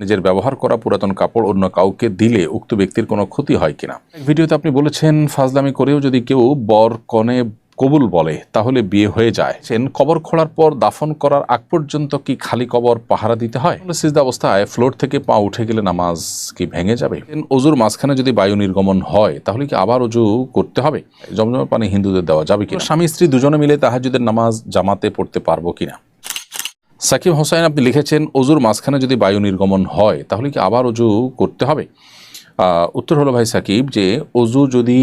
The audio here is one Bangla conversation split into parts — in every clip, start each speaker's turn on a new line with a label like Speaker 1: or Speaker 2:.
Speaker 1: নিজের ব্যবহার করা পুরাতন কাপড় অন্য কাউকে দিলে উক্ত ব্যক্তির কোনো ক্ষতি হয় কিনা? ভিডিওতে আপনি বলেছেন, ফাজলামি করেও যদি কেউ বর কনে কবুল বলে, তাহলে বিয়ে হয়ে যায়। সেন, কবর খোঁড়ার পর দাফন করার আগ পর্যন্ত কি খালি কবর পাহারা দিতে হয়? সিজদা অবস্থায় ফ্লোর থেকে পা উঠে গেলে নামাজ কি ভেঙে যাবে? অজুর মাঝখানে যদি বায়ু নির্গমন হয়, তাহলে কি আবার অজু করতে হবে? জমজমের পানি হিন্দুদের দেওয়া যাবে কিনা? স্বামী স্ত্রী দুজনে মিলে তাহাজুদের নামাজ জামাতে পড়তে পারব কিনা? সাকিব হোসাইন আপনি লিখেছেন অজুর মাঝখানে যদি বায়ু নির্গমন হয়, তাহলে কি আবার অজু করতে হবে? উত্তর হলো, ভাই সাকিব, যে অজু যদি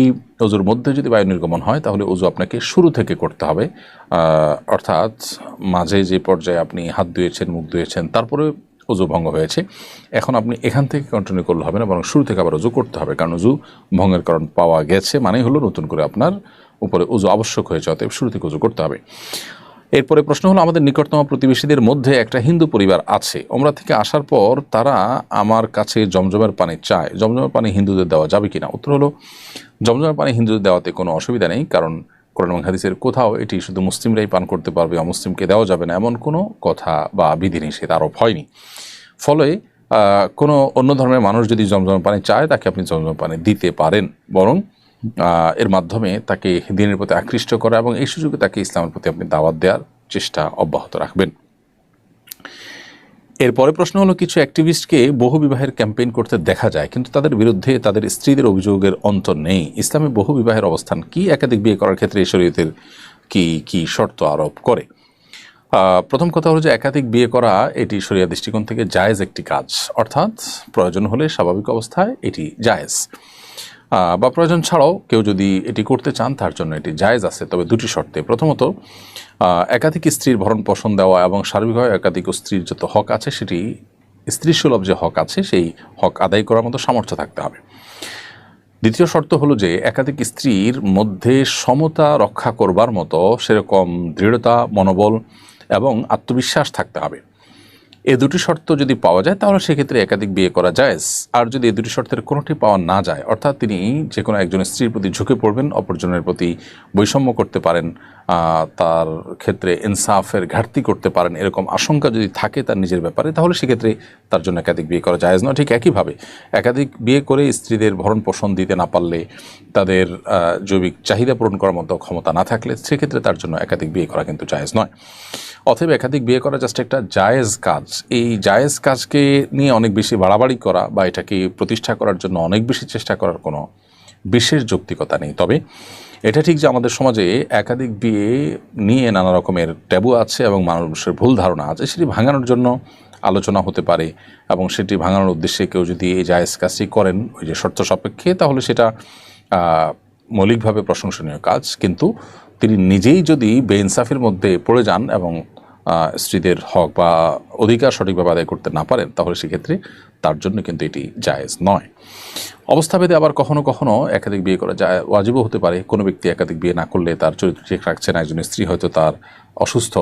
Speaker 1: অজুর মধ্যে যদি বায়ু নির্গমন হয়, তাহলে অজু আপনাকে শুরু থেকে করতে হবে। অর্থাৎ মাঝে যে পর্যায়ে আপনি হাত ধুয়েছেন, মুখ ধুয়েছেন, তারপরে অজু ভঙ্গ হয়েছে। এখন আপনি এখান থেকে কন্টিনিউ করলে হবে না, বরং শুরু থেকে আবার অজু করতে হবে, কারণ অজু ভঙ্গের কারণ পাওয়া গেছে, মানেই হলো নতুন করে আপনার উপরে অজু আবশ্যক হয়েছে, অতএব শুরু থেকে অজু করতে হবে। এরপরে প্রশ্ন হলো, আমাদের নিকটতম প্রতিবেশীদের মধ্যে একটা হিন্দু পরিবার আছে। ওমরা থেকে আসার পর তারা আমার কাছে জমজমের পানি চায়। জমজমের পানি হিন্দুদের দেওয়া যাবে কিনা? উত্তর হলো, জমজমের পানি হিন্দুদের দেওয়াতে কোনো অসুবিধা নেই, কারণ কোরআন হাদিসের কোথাও এটি শুধু মুসলিমরাই পান করতে পারবে অমুসলিমকে দেওয়া যাবে না, এমন কোনো কথা বা বিধিনিষেধ আরোপ হয়নি। ফলে কোনো অন্য ধর্মের মানুষ যদি জমজমের পানি চায়, তাকে আপনি জমজমের পানি দিতে পারেন। বরং এর মাধ্যমে তাকে দিনের প্রতি আকৃষ্ট করা এবং এই সুযোগে তাকে ইসলামের প্রতি আপনি দাওয়াত দেওয়ার চেষ্টা অব্যাহত রাখবেন। এরপরে প্রশ্ন হলো, কিছু অ্যাক্টিভিস্টকে বহু বিবাহের ক্যাম্পেইন করতে দেখা যায়, কিন্তু তাদের বিরুদ্ধে তাদের স্ত্রীদের অভিযোগের অন্ত নেই। ইসলামে বহু বিবাহের অবস্থান কি? একাধিক বিয়ে করার ক্ষেত্রে শরীয়তের কি কি শর্ত আরোপ করে? প্রথম কথা হলো যে একাধিক বিয়ে করা, এটি শরিয়া দৃষ্টিকোণ থেকে জায়েজ একটি কাজ। অর্থাৎ প্রয়োজন হলে স্বাভাবিক অবস্থায় এটি জায়েজ। বা প্রয়োজন ছাড়াও কেউ যদি এটি করতে চান, তার জন্য এটি জায়েজ আছে। তবে দুটি শর্তে। প্রথমত একাধিক স্ত্রীর ভরণ পোষণ দেওয়া এবং সার্বিকভাবে একাধিক স্ত্রীর যত হক আছে, সেটি স্ত্রী সুলভ যে হক আছে, সেই হক আদায় করার মতো সামর্থ্য থাকতে হবে। দ্বিতীয় শর্ত হলো যে, একাধিক স্ত্রীর মধ্যে সমতা রক্ষা করবার মতো সেরকম দৃঢ়তা, মনোবল এবং আত্মবিশ্বাস থাকতে হবে। এ দুটি শর্ত যদি পাওয়া যায়, তাহলে সেক্ষেত্রে একাধিক বিয়ে করা যায়। আর যদি এ দুটি শর্তের কোনোটি পাওয়া না যায়, অর্থাৎ তিনি যে কোনো একজন স্ত্রীর প্রতি ঝুঁকে পড়বেন, অপরজনের প্রতি বৈষম্য করতে পারেন তার ক্ষেত্রে ইনসাফের ঘাটতি করতে পারেন, এরকম আশঙ্কা যদি থাকে তার নিজের ব্যাপারে, তাহলে সেক্ষেত্রে তার জন্য একাধিক বিয়ে করা যায়। নয় ঠিক একইভাবে একাধিক বিয়ে করে স্ত্রীদের ভরণ পোষণ দিতে না পারলে তাদের জৈবিক চাহিদা পূরণ করার মতো ক্ষমতা না থাকলে, সেক্ষেত্রে তার জন্য একাধিক বিয়ে করা কিন্তু জায়েজ নয়। অতএব একাধিক বিয়ে করা জাস্ট একটা জায়েজ কাজ। এই জায়েজ কাজকে নিয়ে অনেক বেশি বাড়াবাড়ি করা বা এটাকে প্রতিষ্ঠা করার জন্য অনেক বেশি চেষ্টা করার কোনো বিশেষ যৌক্তিকতা নেই। তবে এটা ঠিক যে আমাদের সমাজে একাধিক বিয়ে নিয়ে নানা রকমের ট্যাবু আছে এবং মানুষের ভুল ধারণা আছে, সেটি ভাঙানোর জন্য আলোচনা হতে পারে এবং সেটি ভাঙানোর উদ্দেশ্যে কেউ যদি এই জায়েজ কাজটি করেন, ওই যে শর্ত সাপেক্ষে, তাহলে সেটা মৌলিকভাবে প্রশংসনীয় কাজ। কিন্তু তিনি নিজেই যদি বেইনসাফের মধ্যে পড়ে যান এবং স্ত্রীদের হক বা অধিকার সঠিকভাবে আদায় করতে না পারেন, তাহলে সেক্ষেত্রে তার জন্য কিন্তু এটি জায়েজ নয়। অবস্থাভেদে আবার কখনো কখনো একাধিক বিয়ে করা যায়, ওয়াজিবও হতে পারে। কোনো ব্যক্তি একাধিক বিয়ে না করলে তার চরিত্র ঠিক রাখছে না একজন স্ত্রী হয়তো তার অসুস্থ,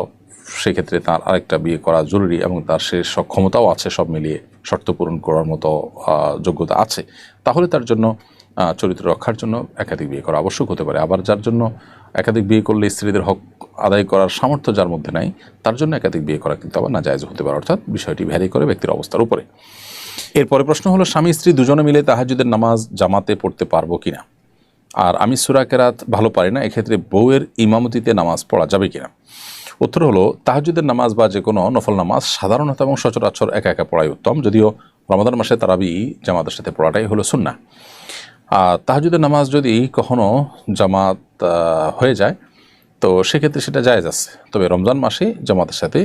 Speaker 1: সেক্ষেত্রে তার আরেকটা বিয়ে করা জরুরি এবং তার সে সক্ষমতাও আছে সব মিলিয়ে, শর্ত পূরণ করার মতো যোগ্যতা আছে। তাহলে তার জন্য চরিত্র রক্ষার জন্য একাধিক বিয়ে করা আবশ্যক হতে পারে। আবার যার জন্য একাধিক বিয়ে করলে স্ত্রীদের হক আদায় করার সামর্থ্য যার মধ্যে নাই, তার জন্য একাধিক বিয়ে করা কিন্তু আবার না জায়জ হতে পারে। অর্থাৎ বিষয়টি ভ্যারি করে ব্যক্তির অবস্থার উপরে। এরপরে প্রশ্ন হলো, স্বামী স্ত্রী দুজনে মিলে তাহাজুদের নামাজ জামাতে পড়তে পারব কিনা? আর আমি সুরা কেরাত ভালো পারি না, এক্ষেত্রে বউয়ের ইমামতিতে নামাজ পড়া যাবে কিনা? উত্তর হলো তাহাজুদের নামাজ বা যে কোনো নফল নামাজ সাধারণত এবং সচরাচর একা একা পড়াই উত্তম, যদিও রমাদান মাসে তারাবি জামাতের সাথে পড়াটাই হলো সুন্না আর তাহাজুদের নামাজ যদি কখনো জামাত হয়ে যায়, তো সেক্ষেত্রে সেটা জায়েজ আছে। তবে রমজান মাসে জামাতের সাথে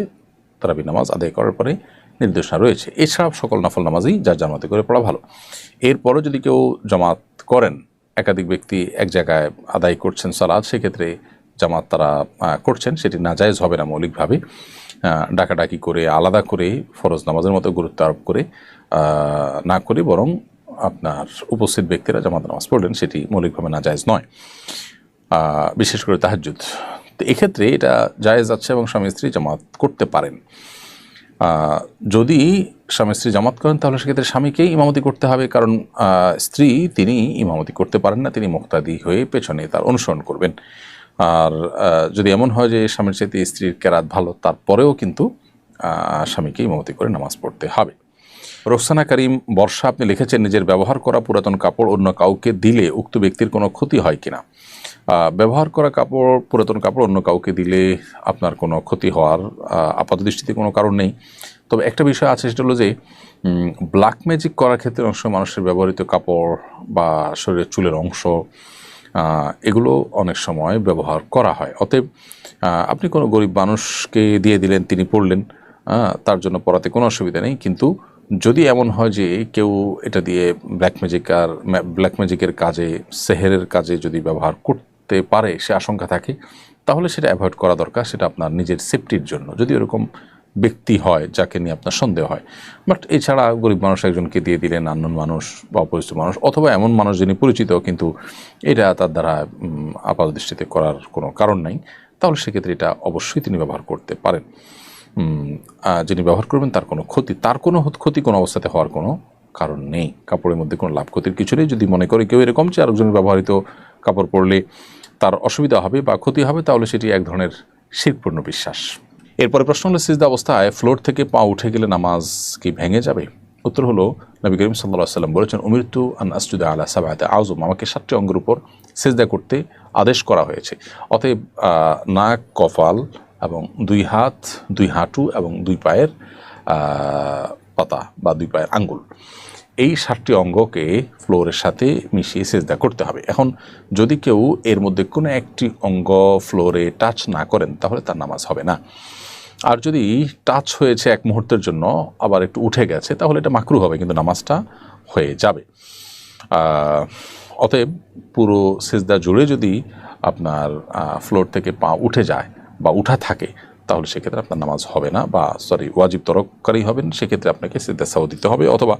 Speaker 1: তারাবি নামাজ আদায় করার পরে নির্দেশনা রয়েছে। এছাড়া সকল নফল নামাজই যার জামাতে করে পড়া ভালো। এরপরও যদি কেউ জামাত করেন, একাধিক ব্যক্তি এক জায়গায় আদায় করছেন সালাদ, সেক্ষেত্রে জামাত তারা করছেন, সেটি না নাজায়েজ হবে না মৌলিকভাবে। ডাকাডাকি করে, আলাদা করে ফরজ নামাজের মতো গুরুত্ব আরোপ করে না করে বরং আপনার উপস্থিত ব্যক্তিরা জামাত নামাজ পড়লেন, সেটি মৌলিকভাবে নাজায়েজ নয়। বিশেষ করে তাহাজ্জুদ। তো এক্ষেত্রে এটা জায়েজ আছে এবং স্বামী স্ত্রী জামাত করতে পারেন। যদি স্বামী স্ত্রী জামাত করেন, তাহলে সেক্ষেত্রে স্বামীকেই ইমামতি করতে হবে, কারণ স্ত্রী তিনি ইমামতি করতে পারেন না, তিনি মুক্তাদি হয়ে পেছনে তার অনুসরণ করবেন। আর যদি এমন হয় যে স্বামীর চাইতে স্ত্রীর কেরাত ভালো, তারপরেও কিন্তু স্বামীকে ইমামতি করে নামাজ পড়তে হবে। রোকসানা করিম বর্ষা, আপনি লিখেছেন নিজের ব্যবহার করা পুরাতন কাপড় অন্য কাউকে দিলে উক্ত ব্যক্তির কোনো ক্ষতি হয় কিনা? ব্যবহার করা কাপড়, পুরাতন কাপড় অন্য কাউকে দিলে আপনার কোনো ক্ষতি হওয়ার আপাত দৃষ্টিতে কোনো কারণ নেই। তবে একটা বিষয় আছে, সেটা হলো যে ব্ল্যাক ম্যাজিক করার ক্ষেত্রে সময় মানুষের ব্যবহৃত কাপড় বা শরীরের চুলের অংশ এগুলো অনেক সময় ব্যবহার করা হয়। অতএব আপনি কোনো গরিব মানুষকে দিয়ে দিলেন, তিনি পড়লেন তার জন্য পড়াতে কোনো অসুবিধা নেই, কিন্তু যদি এমন হয় যে কেউ এটা দিয়ে ব্ল্যাক ম্যাজিক আর ব্ল্যাক ম্যাজিকের কাজে সেহেরের কাজে যদি ব্যবহার করতে পারে, সে আশঙ্কা থাকে, তাহলে সেটা অ্যাভয়েড করা দরকার, সেটা আপনার নিজের সেফটির জন্য। যদি এরকম ব্যক্তি হয়, যাকে নিয়ে আপনার সন্দেহ হয়। বাট এছাড়া গরিব মানুষ একজনকে দিয়ে দিলেন আননোন মানুষ বা অপরিচিত মানুষ, অথবা এমন মানুষ যিনি পরিচিত, কিন্তু এটা তার দ্বারা আপাত দৃষ্টিতে করার কোনো কারণ নাই, তাহলে সেক্ষেত্রে এটা অবশ্যই তিনি ব্যবহার করতে পারেন। যিনি ব্যবহার করবেন তার কোনো ক্ষতি, তার কোনো ক্ষতি কোনো অবস্থাতে হওয়ার কোনো কারণ নেই। কাপড়ের মধ্যে কোনো লাভ ক্ষতির কিছু নেই। যদি মনে করে কেউ এরকম যে আরেকজনের ব্যবহৃত কাপড় পরলে তার অসুবিধা হবে বা ক্ষতি হবে, তাহলে সেটি এক ধরনের শিরপূর্ণ বিশ্বাস। এরপরে প্রশ্ন হলো, সিজদা অবস্থায় ফ্লোর থেকে পা উঠে গেলে নামাজ কি ভেঙে যাবে? উত্তর হলো, নবী করিম সাল্লাহ সাল্লাম বলেছেন অমৃত্যু আন আসজুদা আলা সাবাহাতে আজম আমাকে সাতটি অঙ্গের উপর সেজদা করতে আদেশ করা হয়েছে। অতএব নাক, কপাল এবং দুই হাত, দুই হাঁটু এবং দুই পায়ের পাতা বা দুই পায়ের আঙ্গুল। এই সাতটি অঙ্গকে ফ্লোরের সাথে মিশিয়ে সেজদা করতে হবে। এখন যদি কেউ এর মধ্যে কোনো একটি অঙ্গ ফ্লোরে টাচ না করেন, তাহলে তার নামাজ হবে না। আর যদি টাচ হয়েছে এক মুহূর্তের জন্য, আবার একটু উঠে গেছে, তাহলে এটা মাকরু হবে, কিন্তু নামাজটা হয়ে যাবে। অতএব পুরো সেজদা জুড়ে যদি আপনার ফ্লোর থেকে পা উঠে যায় বা উঠা থাকে, তাহলে সেক্ষেত্রে আপনার নামাজ হবে না বা সরি ওয়াজিব তরককারী হবেন সেক্ষেত্রে আপনাকে সেজদা সাও দিতে হবে অথবা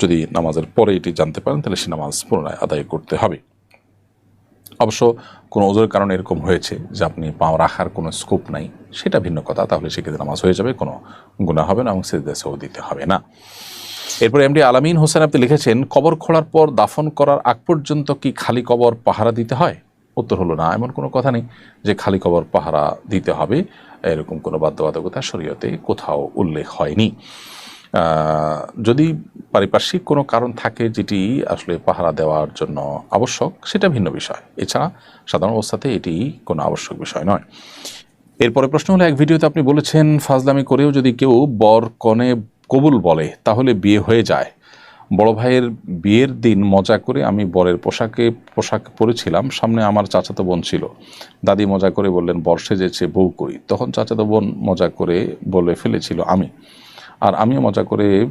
Speaker 1: যদি নামাজের পরে এটি জানতে পারেন, তাহলে সে নামাজ পুনরায় আদায় করতে হবে। অবশ্য কোনো ওজোর কারণে এরকম হয়েছে যে আপনি পাও রাখার কোনো স্কোপ নাই, সেটা ভিন্ন কথা, তাহলে সেক্ষেত্রে নামাজ হয়ে যাবে, কোনো গুণা হবে না এবং সেজদা সাও দিতে হবে না। এরপর এমডি আলামিন হোসেন আপনি লিখেছেন, কবর খোঁড়ার পর দাফন করার আগ পর্যন্ত কি খালি কবর পাহারা দিতে হয়? উত্তর হলো না। এমন কোনো কথা নেই যে খালি কবর পাহারা দিতে হবে। এরকম কোনো বাধ্যবাধকতা শরীয়তে কোথাও উল্লেখ হয়নি। যদি পারিপার্শ্বিক কোনো কারণ থাকে যেটি আসলে পাহারা দেওয়ার জন্য আবশ্যক, সেটা ভিন্ন বিষয়। এছাড়া সাধারণ অবস্থাতে এটি কোনো আবশ্যক বিষয় নয়। এরপরে প্রশ্ন হলো, এক ভিডিওতে আপনি বলেছেন, ফাজলামি করেও যদি কেউ বর কনে কবুল বলে, তাহলে বিয়ে হয়ে যায়। বড় ভাইয়ের বিয়ের দিন মজা করে আমি বরের পোশাকে পোশাক পরেছিলাম। সামনে আমার চাচাতো বোন ছিল। দাদি মজা করে বললেন বর্ষে যেছে বউ কই? তখন চাচাতো বোন মজা করে বলে ফেলেছিল আমি। আর আমিও মজা করে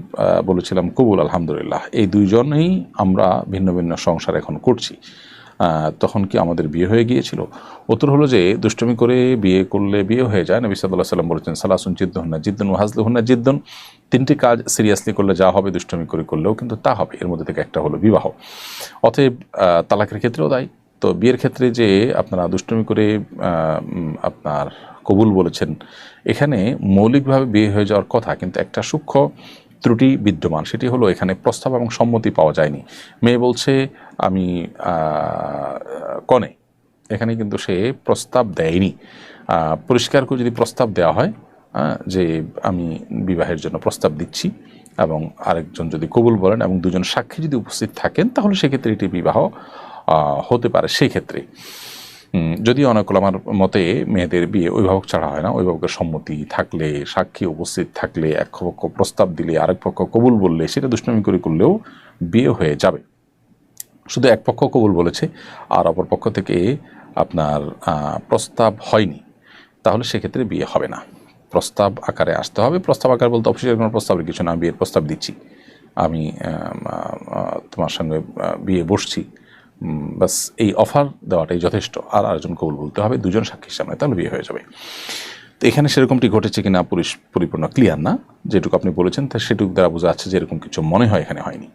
Speaker 1: বলেছিলাম, কবুল, আলহামদুলিল্লাহ। এই দুইজনেই আমরা ভিন্ন ভিন্ন সংসার এখন করছি। তখন কি আমাদের বিয়ে হয়ে গিয়েছিল? উত্তর হলো যে, দুষ্টমি করে বিয়ে করলে বিয়ে হয়ে যায়। নবী সাল্লাহ সাল্লাম বলেছেন, সালাসুন জিদ্দ জিদ্দুন্না জিদ্দুন হাজলুহন্না জিদ্দুন। তিনটি কাজ সিরিয়াসলি করলে যা হবে, দুষ্টমি করে করলেও কিন্তু তা হবে। এর মধ্যে থেকে একটা হলো বিবাহ। অতএব তালাকের ক্ষেত্রেও দায়ী তো বিয়ের ক্ষেত্রে যে আপনারা দুষ্টমি করে আপনার কবুল বলেছেন, এখানে মৌলিকভাবে বিয়ে হয়ে যাওয়ার কথা, কিন্তু একটা সূক্ষ্ম ত্রুটি বিদ্যমান সেটি হলো এখানে প্রস্তাব এবং সম্মতি পাওয়া যায়নি। মেয়ে বলছে আমি কনে। এখানে কিন্তু সে প্রস্তাব দেয়নি। পরিষ্কার করে যদি প্রস্তাব দেওয়া হয় যে আমি বিবাহের জন্য প্রস্তাব দিচ্ছি এবং আরেকজন যদি কবুল বলেন এবং দুজন সাক্ষী যদি উপস্থিত থাকেন তাহলে সেক্ষেত্রে এটি বিবাহ হতে পারে। সেই ক্ষেত্রে উম, যদিও অনেক আমার মতে মেয়েদের বিয়ে অভিভাবক ছাড়া হয় না, অভিভাবকের সম্মতি থাকলে, সাক্ষী উপস্থিত থাকলে, এক পক্ষ প্রস্তাব দিলে, আরেক পক্ষ কবুল বললে, সেটা দুষ্টামি করে করলেও বিয়ে হয়ে যাবে। শুধু এক পক্ষ কবুল বলেছে, আর অপর পক্ষ থেকে আপনার প্রস্তাব হয়নি, তাহলে সেক্ষেত্রে বিয়ে হবে না। প্রস্তাব আকারে আসতে হবে, প্রস্তাব আকার বলতে অফিসের কোনো প্রস্তাবের কিছু না বিয়ের প্রস্তাব দিচ্ছি। আমি তোমার সঙ্গে বিয়ে বসছি। বাস এই অফার দেওয়াটাই যথেষ্ট। আর আরেকজন কবুল বলতে হবে, দুজন সাক্ষীর সামনে তাহলে বিয়ে হয়ে যাবে। তো এখানে সেরকমটি ঘটেছে কিনা পরিপূর্ণ ক্লিয়ার না, যেটুকু আপনি বলেছেন, তা সেটুকু দ্বারা বোঝা যাচ্ছে যে এরকম কিছু মনে হয় এখানে হয়নি।